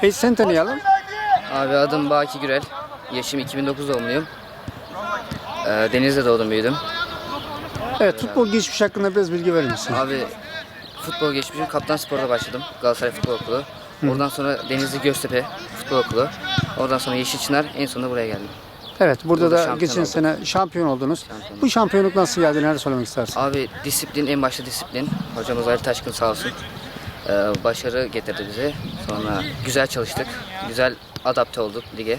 Peki seni tanıyalım. Abi adım Baki Gürel. Yaşım 2009 doğumluyum. Ee, Deniz'de doğdum büyüdüm. Evet futbol geçmiş hakkında biraz bilgi verir misin? Abi futbol geçmişim Kaptan Spor'da başladım. Galatasaray Futbol Okulu. Oradan sonra Denizli Göztepe Futbol Okulu. Oradan sonra Yeşilçınar. En sonunda buraya geldim. Evet burada, Burada da şampiyon geçen olduk. sene şampiyon oldunuz. Şampiyon Bu şampiyonluk nasıl geldi? Neler söylemek istersin? Abi disiplin en başta disiplin. Hocamız Ali Taşkın sağ olsun. Ee, başarı getirdi bize. Sonra güzel çalıştık. Güzel adapte olduk lige.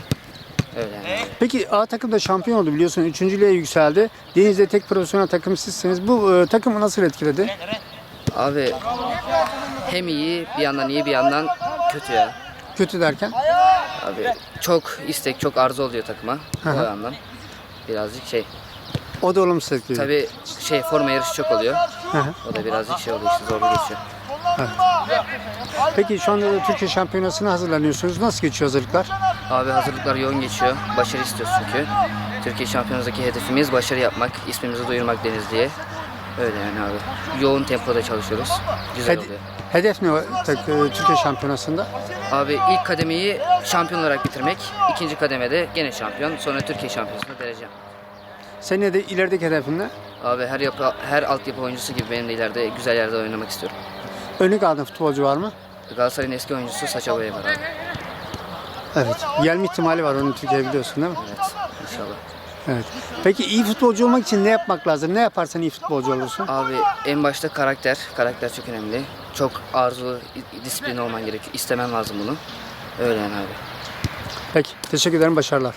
Öyle yani. Peki A takımda şampiyon oldu biliyorsun. Üçüncülüğe yükseldi. Denizde tek profesyonel takım sizsiniz. Bu e, takımı nasıl etkiledi? Abi hem iyi bir yandan iyi bir yandan kötü ya. Kötü derken? Abi çok istek, çok arzu oluyor takıma. O Hı hı. yandan. Birazcık şey. O da olumsuz etkiledi. Tabii şey forma yarışı çok oluyor. Hı hı. O da birazcık şey oluyor işte zorlu geçiyor. Peki şu anda da Türkiye şampiyonasına hazırlanıyorsunuz. Nasıl geçiyor hazırlıklar? Abi hazırlıklar yoğun geçiyor. Başarı istiyoruz çünkü. Türkiye şampiyonasındaki hedefimiz başarı yapmak, ismimizi duyurmak Denizli'ye. Öyle yani abi. Yoğun tempoda çalışıyoruz. Güzel Hed- oluyor. hedef ne tak- e, Türkiye şampiyonasında? Abi ilk kademeyi şampiyon olarak bitirmek. ikinci kademede gene şampiyon. Sonra Türkiye şampiyonasında derece. Senin de ilerideki hedefin ne? Abi her yapı, her altyapı oyuncusu gibi benim de ileride güzel yerde oynamak istiyorum. Örnek aldığın futbolcu var mı? Galatasaray'ın eski oyuncusu Saça Boya var abi. Evet. Gelme ihtimali var onun Türkiye'ye biliyorsun değil mi? Evet inşallah. Evet. Peki iyi futbolcu olmak için ne yapmak lazım? Ne yaparsan iyi futbolcu olursun? Abi en başta karakter. Karakter çok önemli. Çok arzu, disiplin olman gerekiyor. İstemen lazım bunu. Öyle yani abi. Peki. Teşekkür ederim. Başarılar.